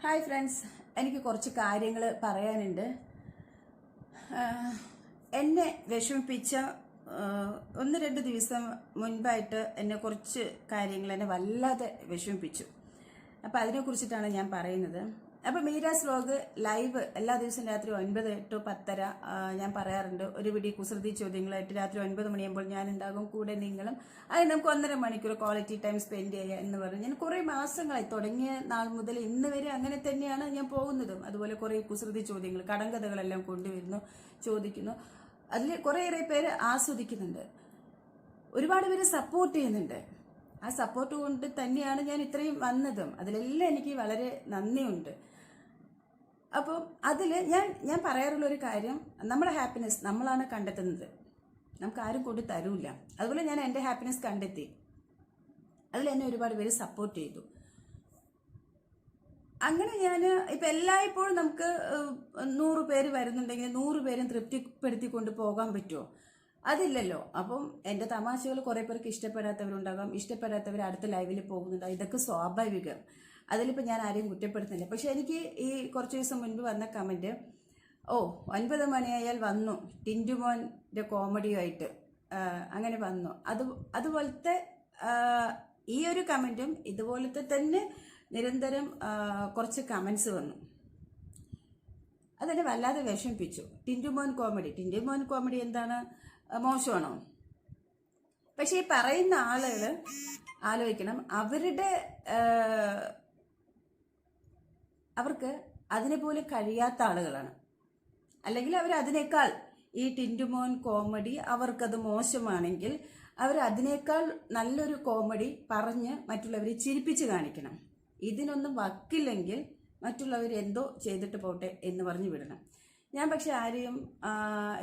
Hi friends. എനിക്ക് കുറച്ച് കാര്യങ്ങൾ പറയാനുണ്ട്. എന്നെ വിഷമിപ്പിച്ച ഒന്ന് രണ്ട് ദിവസം മുൻപായിട്ട് എന്നെ കുറച്ച് കാര്യങ്ങൾ എന്നെ വല്ലാതെ വിഷമിപ്പിച്ചു. അപ്പോൾ അതിനെക്കുറിച്ചിട്ടാണ് ഞാൻ പറയുന്നത്. അപ്പോൾ മീരാസ് വ്ലോഗ് ലൈവ് എല്ലാ ദിവസവും രാത്രി ഒൻപത് എട്ട് പത്തര ഞാൻ പറയാറുണ്ട്. ഒരു പിടി കുസൃതി ചോദ്യങ്ങളായിട്ട് രാത്രി ഒൻപത് മണിയാകുമ്പോൾ ഞാൻ ഉണ്ടാകും കൂടെ നിങ്ങളും. അത് നമുക്ക് ഒന്നര മണിക്കൂർ ക്വാളിറ്റി ടൈം സ്പെൻഡ് ചെയ്യുക എന്ന് പറഞ്ഞു. ഞാൻ കുറേ മാസങ്ങളായി തുടങ്ങിയ നാൾ മുതൽ ഇന്ന് വരെ അങ്ങനെ തന്നെയാണ് ഞാൻ പോകുന്നതും. അതുപോലെ കുറേ കുസൃതി ചോദ്യങ്ങൾ കടങ്കഥകളെല്ലാം കൊണ്ടുവരുന്നു ചോദിക്കുന്നു. അതിൽ കുറേയേറെ പേര് ആസ്വദിക്കുന്നുണ്ട്. ഒരുപാട് പേര് സപ്പോർട്ട് ചെയ്യുന്നുണ്ട്. ആ സപ്പോർട്ട് കൊണ്ട് തന്നെയാണ് ഞാൻ ഇത്രയും വന്നതും. അതിലെല്ലാം എനിക്ക് വളരെ നന്ദിയുണ്ട്. അപ്പോൾ അതിൽ ഞാൻ ഞാൻ പറയാറുള്ള ഒരു കാര്യം നമ്മുടെ ഹാപ്പിനെസ് നമ്മളാണ് കണ്ടെത്തുന്നത്. നമുക്ക് ആരും കൊണ്ട് തരൂല അതുപോലെ ഞാൻ എന്റെ ഹാപ്പിനെസ് കണ്ടെത്തി. അതിൽ എന്നെ ഒരുപാട് പേര് സപ്പോർട്ട് ചെയ്തു. അങ്ങനെ ഞാൻ ഇപ്പം എല്ലായ്പ്പോഴും നമുക്ക് നൂറ് പേര് വരുന്നുണ്ടെങ്കിൽ നൂറ് പേരും തൃപ്തിപ്പെടുത്തി കൊണ്ട് പോകാൻ പറ്റുമോ? അതില്ലല്ലോ. അപ്പം എന്റെ തമാശകൾ കുറേ പേർക്ക് ഇഷ്ടപ്പെടാത്തവരുണ്ടാകാം. ഇഷ്ടപ്പെടാത്തവർ അടുത്ത ലൈവിൽ പോകുന്നുണ്ടാകും ഇതൊക്കെ സ്വാഭാവികം. അതിലിപ്പോൾ ഞാൻ ആരെയും കുറ്റപ്പെടുത്തുന്നില്ല. പക്ഷെ എനിക്ക് ഈ കുറച്ച് ദിവസം മുൻപ് വന്ന കമന്റ് ഓ ഒൻപത് മണിയായാൽ വന്നു. ടിന്റുമോന്റെ കോമഡിയുമായിട്ട് അങ്ങനെ വന്നു. അത് അതുപോലത്തെ ഈ ഒരു കമന്റും ഇതുപോലത്തെ തന്നെ നിരന്തരം കുറച്ച് കമൻസ് വന്നു. അതെന്നെ വല്ലാതെ വിഷമിപ്പിച്ചു. ടിന്റുമോൻ കോമഡി. ടിന്റുമോൻ കോമഡി എന്താണ്? മോശമാണോ? പക്ഷേ ഈ പറയുന്ന ആളുകൾ ആലോചിക്കണം. അവരുടെ അവർക്ക് അതിനെ പോലും കഴിയാത്ത ആളുകളാണ്. അല്ലെങ്കിൽ അവർ അതിനേക്കാൾ ഈ ടിന്റുമോൻ കോമഡി അവർക്കത് മോശമാണെങ്കിൽ അവർ അതിനേക്കാൾ നല്ലൊരു കോമഡി പറഞ്ഞ് മറ്റുള്ളവരെ ചിരിപ്പിച്ച് കാണിക്കണം. ഇതിനൊന്നും വക്കില്ലെങ്കിൽ മറ്റുള്ളവർ എന്തോ ചെയ്തിട്ട് പോട്ടെ എന്ന് പറഞ്ഞു വിടണം. ഞാൻ പക്ഷെ ആരെയും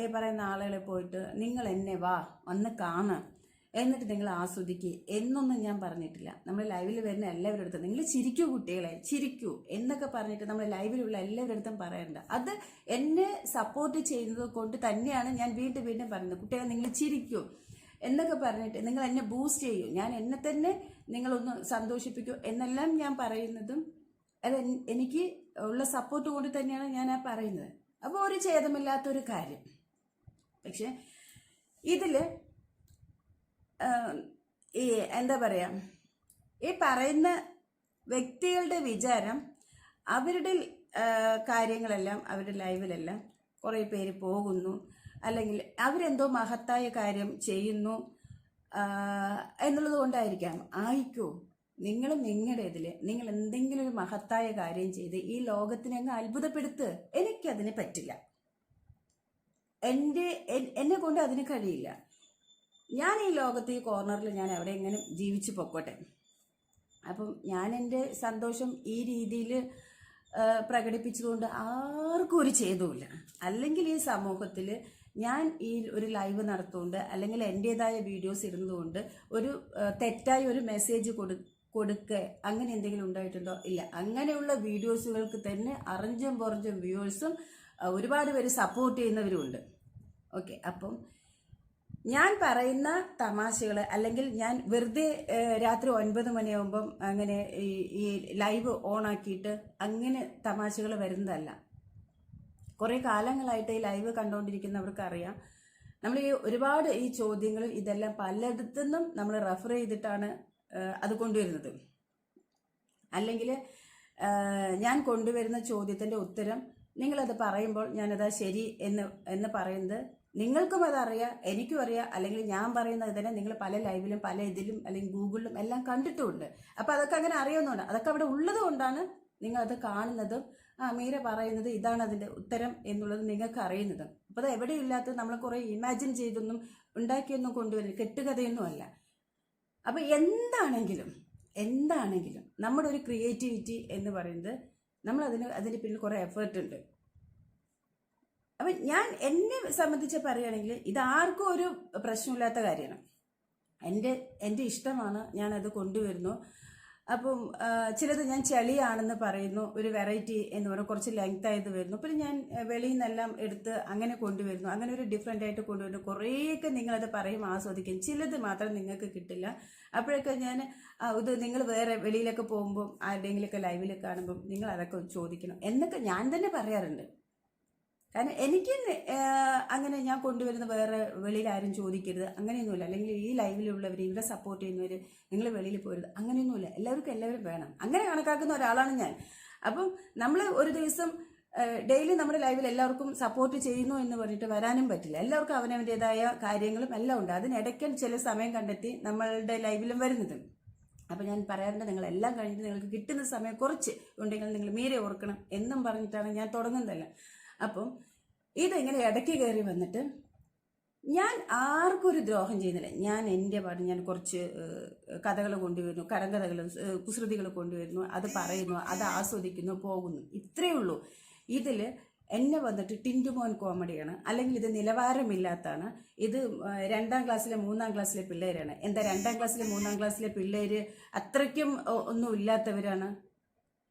ഈ പറയുന്ന ആളുകളെ പോയിട്ട് നിങ്ങൾ എന്നെ വാ വന്ന് കാണ് എന്നിട്ട് നിങ്ങൾ ആസ്വദിക്കുക എന്നൊന്നും ഞാൻ പറഞ്ഞിട്ടില്ല. നമ്മൾ ലൈവിൽ വരുന്ന എല്ലാവരുടെ അടുത്തും നിങ്ങൾ ചിരിക്കൂ കുട്ടികളെ ചിരിക്കൂ എന്നൊക്കെ പറഞ്ഞിട്ട് നമ്മൾ ലൈവിലുള്ള എല്ലാവരുടെ അടുത്തും പറയണ്ട. അത് എന്നെ സപ്പോർട്ട് ചെയ്യുന്നത് കൊണ്ട് തന്നെയാണ് ഞാൻ വീണ്ടും വീണ്ടും പറയുന്നത്. കുട്ടികളെ നിങ്ങൾ ചിരിക്കൂ എന്നൊക്കെ പറഞ്ഞിട്ട് നിങ്ങൾ എന്നെ ബൂസ്റ്റ് ചെയ്യൂ. ഞാൻ എന്നെ തന്നെ നിങ്ങളൊന്ന് സന്തോഷിപ്പിക്കൂ എന്നെല്ലാം ഞാൻ പറയുന്നതും അത് എനിക്ക് ഉള്ള സപ്പോർട്ട് കൊണ്ട് തന്നെയാണ് ഞാൻ ആ പറയുന്നത്. അപ്പോൾ ഒരു ഛേദമില്ലാത്തൊരു കാര്യം. പക്ഷേ ആഹ്, ഈ എന്താ പറയുക ഈ പറയുന്ന വ്യക്തികളുടെ വിചാരം അവരുടെ കാര്യങ്ങളെല്ലാം അവരുടെ ലൈവിലെല്ലാം കുറേ പേര് പോകുന്നു. അല്ലെങ്കിൽ അവരെന്തോ മഹത്തായ കാര്യം ചെയ്യുന്നു എന്നുള്ളത് കൊണ്ടായിരിക്കാം. ആയിക്കോ നിങ്ങൾ നിങ്ങളുടെ ഇതിൽ നിങ്ങൾ എന്തെങ്കിലും ഒരു മഹത്തായ കാര്യം ചെയ്ത് ഈ ലോകത്തിനെ അങ്ങ് അത്ഭുതപ്പെടുത്ത്. എനിക്കതിന് പറ്റില്ല. എന്റെ എന്നെ കൊണ്ട് അതിന് കഴിയില്ല. ഞാൻ ഈ ലോകത്ത് ഈ കോർണറിൽ ഞാൻ എവിടെ എങ്ങനെ ജീവിച്ചു പൊക്കോട്ടെ. അപ്പം ഞാൻ എന്റെ സന്തോഷം ഈ രീതിയിൽ പ്രകടിപ്പിച്ചതുകൊണ്ട് ആർക്കും ഒരു ചെയ്തുമില്ല അല്ലെങ്കിൽ ഈ സമൂഹത്തിൽ ഞാൻ ഈ ഒരു ലൈവ് നടത്തുകൊണ്ട് അല്ലെങ്കിൽ എന്റെതായ വീഡിയോസ് ഇടുന്നതുകൊണ്ട് ഒരു തെറ്റായ ഒരു മെസ്സേജ് കൊടു കൊടുക്കുക അങ്ങനെ എന്തെങ്കിലും ഉണ്ടായിട്ടുണ്ടോ? ഇല്ല. അങ്ങനെയുള്ള വീഡിയോസുകൾക്ക് തന്നെ അറിഞ്ചും പുറഞ്ചും വ്യൂവേഴ്സും ഒരുപാട് പേര് സപ്പോർട്ട് ചെയ്യുന്നവരുമുണ്ട്. ഓക്കെ. അപ്പം ഞാൻ പറയുന്ന തമാശകൾ അല്ലെങ്കിൽ ഞാൻ വെറുതെ രാത്രി ഒൻപത് മണിയാകുമ്പം അങ്ങനെ ഈ ലൈവ് ഓൺ ആക്കിയിട്ട് അങ്ങനെ തമാശകൾ വരുന്നതല്ല. കുറേ കാലങ്ങളായിട്ട് ഈ ലൈവ് കണ്ടുകൊണ്ടിരിക്കുന്നവർക്ക് അറിയാം. നമ്മൾ ഈ ഒരുപാട് ഈ ചോദ്യങ്ങൾ ഇതെല്ലാം പലയിടത്തുനിന്നും നമ്മൾ റെഫർ ചെയ്തിട്ടാണ് അത് കൊണ്ടുവരുന്നത്. അല്ലെങ്കിൽ ഞാൻ കൊണ്ടുവരുന്ന ചോദ്യത്തിന്റെ ഉത്തരം നിങ്ങളത് പറയുമ്പോൾ ഞാനത് ശരി എന്ന് എന്ന് പറയുന്നത് നിങ്ങൾക്കും അതറിയാം എനിക്കും അറിയാം അല്ലെങ്കിൽ ഞാൻ പറയുന്നത് തന്നെ നിങ്ങൾ പല ലൈവിലും പല ഇതിലും അല്ലെങ്കിൽ ഗൂഗിളിലും എല്ലാം കണ്ടിട്ടുമുണ്ട്. അപ്പോൾ അതൊക്കെ അങ്ങനെ അറിയുന്നുണ്ട്. അതൊക്കെ അവിടെ ഉള്ളത് കൊണ്ടാണ് നിങ്ങൾ അത് കാണുന്നതും ആ മീര പറയുന്നത് ഇതാണ് അതിന്റെ ഉത്തരം എന്നുള്ളത് നിങ്ങൾക്ക് അറിയുന്നത്. അപ്പോൾ അത് എവിടെയില്ലാത്തത് നമ്മൾ കുറേ ഇമാജിൻ ചെയ്തൊന്നും ഉണ്ടാക്കിയൊന്നും കൊണ്ടുവരില്ല കെട്ടുകഥയൊന്നും അല്ല. അപ്പോൾ എന്താണെങ്കിലും എന്താണെങ്കിലും നമ്മുടെ ഒരു ക്രിയേറ്റിവിറ്റി എന്ന് പറയുന്നത് നമ്മൾ അതിന് അതിന് പിന്നിൽ കുറേ എഫേർട്ട് ഉണ്ട്. അപ്പൊ ഞാൻ എന്നെ സംബന്ധിച്ച് പറയുകയാണെങ്കിൽ ഇത് ആർക്കും ഒരു പ്രശ്നമില്ലാത്ത കാര്യമാണ്. എന്റെ എന്റെ ഇഷ്ടമാണ് ഞാൻ അത് കൊണ്ടുവരുന്നു. അപ്പം ചിലത് ഞാൻ ചെളിയാണെന്ന് പറയുന്നു ഒരു വെറൈറ്റി എന്ന് പറയുന്നത് കുറച്ച് ലെങ്ത് ആയത് വരുന്നു. പിന്നെ ഞാൻ വെളിയിൽ നിന്നെല്ലാം എടുത്ത് അങ്ങനെ കൊണ്ടുവരുന്നു. അങ്ങനെ ഒരു ഡിഫറെന്റ് ആയിട്ട് കൊണ്ടുവരുന്നു. കുറേയൊക്കെ നിങ്ങളത് പറയും ആസ്വദിക്കും. ചിലത് മാത്രം നിങ്ങൾക്ക് കിട്ടില്ല. അപ്പോഴൊക്കെ ഞാൻ ഇത് നിങ്ങൾ വേറെ വെളിയിലൊക്കെ പോകുമ്പോൾ ആരുടെയെങ്കിലുമൊക്കെ ലൈവിൽ കാണുമ്പോൾ നിങ്ങൾ അതൊക്കെ ചോദിക്കണം. എന്നൊക്കെ ഞാൻ തന്നെ പറയാറുണ്ട്. കാരണം എനിക്ക് അങ്ങനെ ഞാൻ കൊണ്ടുവരുന്ന വേറെ വെളിയിൽ ആരും ചോദിക്കരുത്. അങ്ങനെയൊന്നുമില്ല. അല്ലെങ്കിൽ ഈ ലൈവിലുള്ളവർ ഇവിടെ സപ്പോർട്ട് ചെയ്യുന്നവർ നിങ്ങൾ വെളിയിൽ പോരുത്. അങ്ങനെയൊന്നുമില്ല. എല്ലാവർക്കും എല്ലാവരും വേണം. അങ്ങനെ കണക്കാക്കുന്ന ഒരാളാണ് ഞാൻ. അപ്പം നമ്മൾ ഒരു ദിവസം ഡെയിലി നമ്മുടെ ലൈവിൽ എല്ലാവർക്കും സപ്പോർട്ട് ചെയ്യുന്നു എന്ന് പറഞ്ഞിട്ട് വരാനും പറ്റില്ല. എല്ലാവർക്കും അവനവന്റെതായ കാര്യങ്ങളും എല്ലാം ഉണ്ട്. അതിനിടയ്ക്ക് ചില സമയം കണ്ടെത്തി നമ്മളുടെ ലൈവിലും വരുന്നത്. അപ്പം ഞാൻ പറയാറുണ്ട് നിങ്ങൾ എല്ലാം കഴിഞ്ഞിട്ട് നിങ്ങൾക്ക് കിട്ടുന്ന സമയം കുറച്ച് ഉണ്ടെങ്കിൽ നിങ്ങൾ മീരെ ഓർക്കണം എന്നും പറഞ്ഞിട്ടാണ് ഞാൻ തുടങ്ങുന്നതല്ല. അപ്പം ഇതിങ്ങനെ ഇടയ്ക്ക് കയറി വന്നിട്ട് ഞാൻ ആർക്കും ഒരു ദ്രോഹം ചെയ്യുന്നില്ല. ഞാൻ എന്റെ പാട് ഞാൻ കുറച്ച് കഥകൾ കൊണ്ടുവരുന്നു കരങ്കഥകൾ കുസൃതികൾ കൊണ്ടുവരുന്നു അത് പറയുന്നു അത് ആസ്വദിക്കുന്നു പോകുന്നു. ഇത്രയേ ഉള്ളൂ. ഇതിൽ എന്നെ വന്നിട്ട് ടിന്റുമോൻ കോമഡിയാണ് അല്ലെങ്കിൽ ഇത് നിലവാരമില്ലാത്താണ്. ഇത് രണ്ടാം ക്ലാസ്സിലെ മൂന്നാം ക്ലാസ്സിലെ പിള്ളേരാണ്. എന്താ രണ്ടാം ക്ലാസ്സിലെ മൂന്നാം ക്ലാസ്സിലെ പിള്ളേർ അത്രയ്ക്കും ഒന്നും ഇല്ലാത്തവരാണ്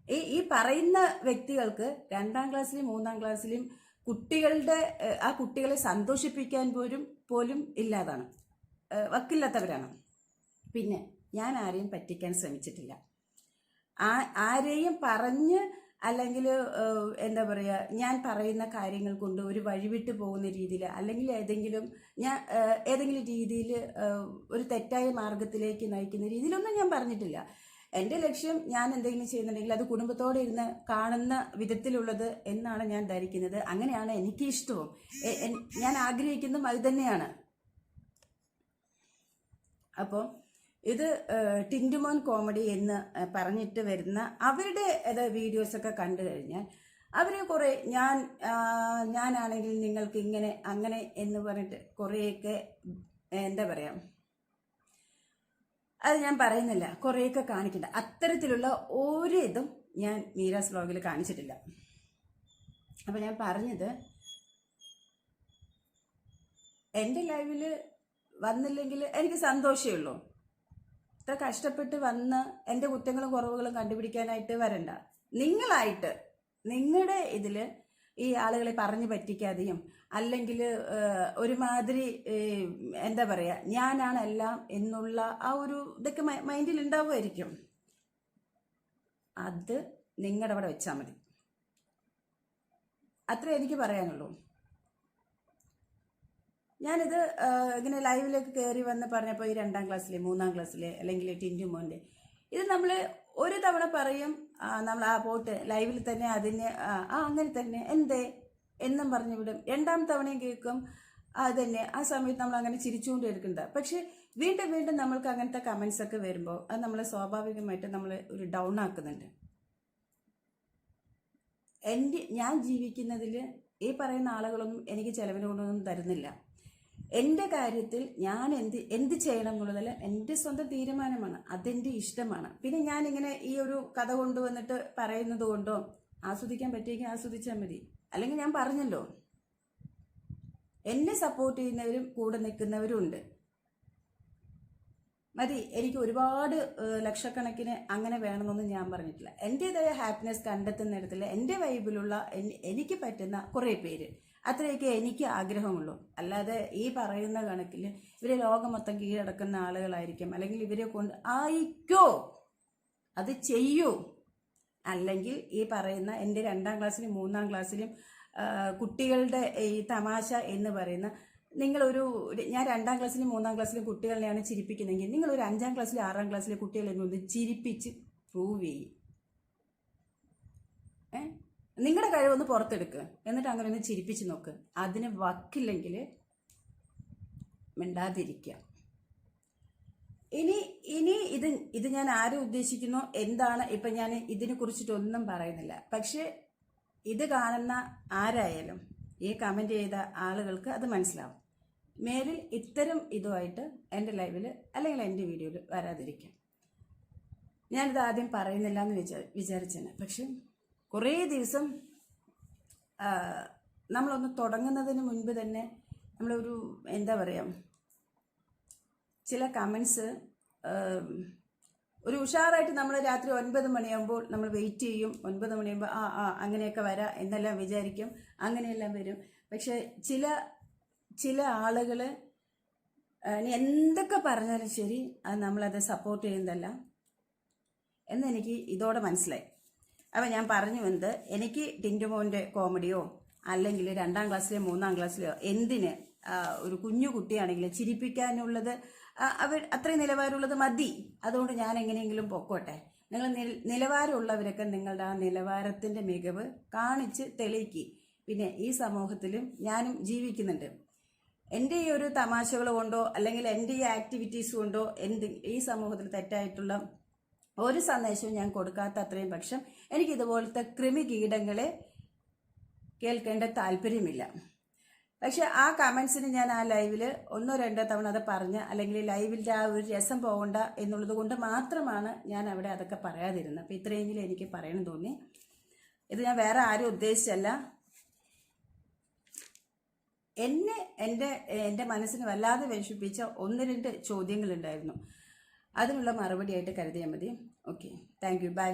ഈ ഈ പറയുന്ന വ്യക്തികൾക്ക് രണ്ടാം ക്ലാസ്സിലും മൂന്നാം ക്ലാസ്സിലും കുട്ടികളുടെ ആ കുട്ടികളെ സന്തോഷിപ്പിക്കാൻ പോലും പോലും ഇല്ലാതാണ്. വക്കില്ലാത്തവരാണ്. പിന്നെ ഞാൻ ആരെയും പറ്റിക്കാൻ ശ്രമിച്ചിട്ടില്ല. ആ ആരെയും പറഞ്ഞ് അല്ലെങ്കിൽ എന്താ പറയുക ഞാൻ പറയുന്ന കാര്യങ്ങൾ കൊണ്ട് ഒരു വഴിവിട്ട് പോകുന്ന രീതിയിൽ അല്ലെങ്കിൽ ഏതെങ്കിലും ഞാൻ ഏതെങ്കിലും രീതിയിൽ ഒരു തെറ്റായ മാർഗത്തിലേക്ക് നയിക്കുന്ന രീതിയിലൊന്നും ഞാൻ പറഞ്ഞിട്ടില്ല. എന്റെ ലക്ഷ്യം ഞാൻ എന്തെങ്കിലും ചെയ്യുന്നുണ്ടെങ്കിൽ അത് കുടുംബത്തോടെ ഇരുന്ന് കാണുന്ന വിധത്തിലുള്ളത് എന്നാണ് ഞാൻ ധരിക്കുന്നത്. അങ്ങനെയാണ് എനിക്ക് ഇഷ്ടവും. ഞാൻ ആഗ്രഹിക്കുന്നതും അത് തന്നെയാണ്. അപ്പോൾ ഇത് ടിൻഡുമോൻ കോമഡി എന്ന് പറഞ്ഞിട്ട് വരുന്ന അവരുടെ വീഡിയോസൊക്കെ കണ്ടു കഴിഞ്ഞാൽ അവരെ കുറേ ഞാൻ ഞാനാണെങ്കിൽ നിങ്ങൾക്ക് ഇങ്ങനെ അങ്ങനെ എന്ന് പറഞ്ഞിട്ട് കുറേയൊക്കെ എന്താ പറയുക അത് ഞാൻ പറയുന്നില്ല. കുറേയൊക്കെ കാണിക്കണ്ട. അത്തരത്തിലുള്ള ഒരു ഇതും ഞാൻ മീരാസ് ബ്ലോഗിൽ കാണിച്ചിട്ടില്ല. അപ്പം ഞാൻ പറഞ്ഞത് എന്റെ ലൈവിൽ വന്നില്ലെങ്കിൽ എനിക്ക് സന്തോഷമേ ഉള്ളൂ. ഇത്ര കഷ്ടപ്പെട്ട് വന്ന് എന്റെ കുറ്റങ്ങളും കുറവുകളും കണ്ടുപിടിക്കാനായിട്ട് വരണ്ട. നിങ്ങളായിട്ട് നിങ്ങളുടെ ഇതിൽ ഈ ആളുകളെ പറഞ്ഞു പറ്റിക്കാതെയും അല്ലെങ്കിൽ ഒരുമാതിരി എന്താ പറയുക ഞാനാണ് എല്ലാം എന്നുള്ള ആ ഒരു ഇതൊക്കെ മൈൻഡിൽ ഉണ്ടാവുമായിരിക്കും അത് നിങ്ങളുടെ അവിടെ വെച്ചാൽ മതി. അത്രേ എനിക്ക് പറയാനുള്ളൂ. ഞാനിത് ഇങ്ങനെ ലൈവിലേക്ക് കയറി വന്ന് പറഞ്ഞപ്പോൾ ഈ രണ്ടാം ക്ലാസ്സിലെ മൂന്നാം ക്ലാസ്സിലെ അല്ലെങ്കിൽ ടിന്റു മോന്റെ ഇത് നമ്മൾ ഒരു തവണ പറയും നമ്മൾ ആ പോട്ട് ലൈവിൽ തന്നെ അതിന് ആ, അങ്ങനെ തന്നെ എന്തേ? എന്നും പറഞ്ഞു വിടും. രണ്ടാം തവണയും കേൾക്കും. അത് തന്നെ ആ സമയത്ത് നമ്മൾ അങ്ങനെ ചിരിച്ചുകൊണ്ട് എടുക്കണ്ട പക്ഷെ വീണ്ടും വീണ്ടും നമ്മൾക്ക് അങ്ങനത്തെ കമൻസ് ഒക്കെ വരുമ്പോൾ അത് നമ്മളെ സ്വാഭാവികമായിട്ട് നമ്മൾ ഒരു ഡൗൺ ആക്കുന്നുണ്ട്. എന്റെ ഞാൻ ജീവിക്കുന്നതിൽ ഈ പറയുന്ന ആളുകളൊന്നും എനിക്ക് ചിലവിനോടൊന്നും തരുന്നില്ല. എന്റെ കാര്യത്തിൽ ഞാൻ എന്ത് എന്ത് ചെയ്യണം എന്നുള്ളതിൽ എന്റെ സ്വന്തം തീരുമാനമാണ്. അതെന്റെ ഇഷ്ടമാണ്. പിന്നെ ഞാനിങ്ങനെ ഈ ഒരു കഥ കൊണ്ടുവന്നിട്ട് പറയുന്നത് കൊണ്ടോ ആസ്വദിക്കാൻ പറ്റിയെങ്കിൽ ആസ്വദിച്ചാൽ മതി. അല്ലെങ്കിൽ ഞാൻ പറഞ്ഞല്ലോ എന്നെ സപ്പോർട്ട് ചെയ്യുന്നവരും കൂടെ നിൽക്കുന്നവരും ഉണ്ട് മതി എനിക്ക് ഒരുപാട് ലക്ഷക്കണക്കിന് അങ്ങനെ വേണമെന്നൊന്നും ഞാൻ പറഞ്ഞിട്ടില്ല. എന്റെതായ ഹാപ്പിനെസ് കണ്ടെത്തുന്നിടത്തിൽ എന്റെ വൈബിലുള്ള എനിക്ക് പറ്റുന്ന കുറേ പേര്. അത്രയൊക്കെ എനിക്ക് ആഗ്രഹമുള്ളൂ. അല്ലാതെ ഈ പറയുന്ന കണക്കിൽ ഇവരെ ലോകം മൊത്തം കീഴടക്കുന്ന ആളുകളായിരിക്കും. അല്ലെങ്കിൽ ഇവരെ കൊണ്ട് ആയിക്കോ അത് ചെയ്യൂ. അല്ലെങ്കിൽ ഈ പറയുന്ന എന്റെ രണ്ടാം ക്ലാസ്സിലും മൂന്നാം ക്ലാസ്സിലും കുട്ടികളുടെ ഈ തമാശ എന്ന് പറയുന്ന നിങ്ങളൊരു ഞാൻ രണ്ടാം ക്ലാസ്സിലും മൂന്നാം ക്ലാസ്സിലും കുട്ടികളെയാണ് ചിരിപ്പിക്കുന്നതെങ്കിൽ നിങ്ങളൊരു അഞ്ചാം ക്ലാസ്സിലും ആറാം ക്ലാസ്സിലെ കുട്ടികളെ ഒന്ന് ചിരിപ്പിച്ച് പ്രൂവ് ചെയ്യും. നിങ്ങളുടെ കഴിവൊന്ന് പുറത്തെടുക്കുക എന്നിട്ട് അങ്ങനെ ഒന്ന് ചിരിപ്പിച്ച് നോക്ക്. അതിന് വക്കില്ലെങ്കിൽ മിണ്ടാതിരിക്കുക. ഇനി ഇനി ഇത് ഇത് ഞാൻ ആരെ ഉദ്ദേശിക്കുന്നു എന്താണ് ഇപ്പം ഞാൻ ഇതിനെ കുറിച്ചിട്ടൊന്നും പറയുന്നില്ല. പക്ഷേ ഇത് കാണുന്ന ആരായാലും ഈ കമന്റ് ചെയ്ത ആളുകൾക്ക് അത് മനസ്സിലാവും. മേലിൽ ഇത്തരം ഇതുമായിട്ട് എന്റെ ലൈവിൽ അല്ലെങ്കിൽ എന്റെ വീഡിയോയിൽ വരാതിരിക്കാം. ഞാനിത് ആദ്യം പറയുന്നില്ല എന്ന് വിചാ വിചാരിച്ചേനെ പക്ഷെ കുറേ ദിവസം നമ്മളൊന്ന് തുടങ്ങുന്നതിന് മുൻപ് തന്നെ നമ്മളൊരു എന്താ പറയുക ചില കമൻസ് ഒരു ഉഷാറായിട്ട് നമ്മൾ രാത്രി ഒൻപത് മണിയാകുമ്പോൾ നമ്മൾ വെയിറ്റ് ചെയ്യും. ഒൻപത് മണിയാകുമ്പോൾ ആ ആ അങ്ങനെയൊക്കെ വരാം എന്നെല്ലാം വിചാരിക്കും. അങ്ങനെയെല്ലാം വരും. പക്ഷെ ചില ചില ആളുകൾ എന്തൊക്കെ പറഞ്ഞാലും ശരി അത് നമ്മളത് സപ്പോർട്ട് ചെയ്യുന്നതല്ല. എന്നെനിക്ക് ഇതോടെ മനസ്സിലായി. അപ്പം ഞാൻ പറഞ്ഞു വന്നത് എനിക്ക് ടിന്റുമോന്റെ കോമഡിയോ അല്ലെങ്കിൽ രണ്ടാം ക്ലാസ്സിലെയോ മൂന്നാം ക്ലാസ്സിലെയോ എന്തിന് ഒരു കുഞ്ഞു കുട്ടിയാണെങ്കിൽ ചിരിപ്പിക്കാനുള്ളത് അവർ അത്രയും നിലവാരമുള്ളത് മതി. അതുകൊണ്ട് ഞാൻ എങ്ങനെയെങ്കിലും പൊക്കോട്ടെ. നിങ്ങൾ നിലവാരമുള്ളവരൊക്കെ നിങ്ങളുടെ ആ നിലവാരത്തിന്റെ മികവ് കാണിച്ച് തെളിയിക്കി. പിന്നെ ഈ സമൂഹത്തിലും ഞാനും ജീവിക്കുന്നുണ്ട്. എന്റെ ഈ ഒരു തമാശകൾ കൊണ്ടോ അല്ലെങ്കിൽ എന്റെ ഈ ആക്ടിവിറ്റീസ് കൊണ്ടോ എന്ത് ഈ സമൂഹത്തിൽ തെറ്റായിട്ടുള്ള ഒരു സന്ദേശവും ഞാൻ കൊടുക്കാത്ത അത്രയും പക്ഷം എനിക്കിതുപോലത്തെ കൃമികീടങ്ങളെ കേൾക്കേണ്ട താല്പര്യമില്ല. പക്ഷെ ആ കമൻസിന് ഞാൻ ആ ലൈവിൽ ഒന്നോ രണ്ടോ തവണ അത് പറഞ്ഞ് അല്ലെങ്കിൽ ലൈവിന്റെ ആ ഒരു രസം പോകണ്ട എന്നുള്ളത് കൊണ്ട് മാത്രമാണ് ഞാൻ അവിടെ അതൊക്കെ പറയാതിരുന്നത്. അപ്പോൾ ഇത്രയെങ്കിലും എനിക്ക് പറയണം തോന്നി ഇത് ഞാൻ വേറെ ആരും ഉദ്ദേശിച്ചല്ല. എന്നെ എന്റെ എന്റെ മനസ്സിന് വല്ലാതെ വിഷമിപ്പിച്ച ഒന്ന് രണ്ട് ചോദ്യങ്ങളുണ്ടായിരുന്നു. അതിനുള്ള മറുപടിയായിട്ട് കരുതിയാൽ മതി. Okay thank you by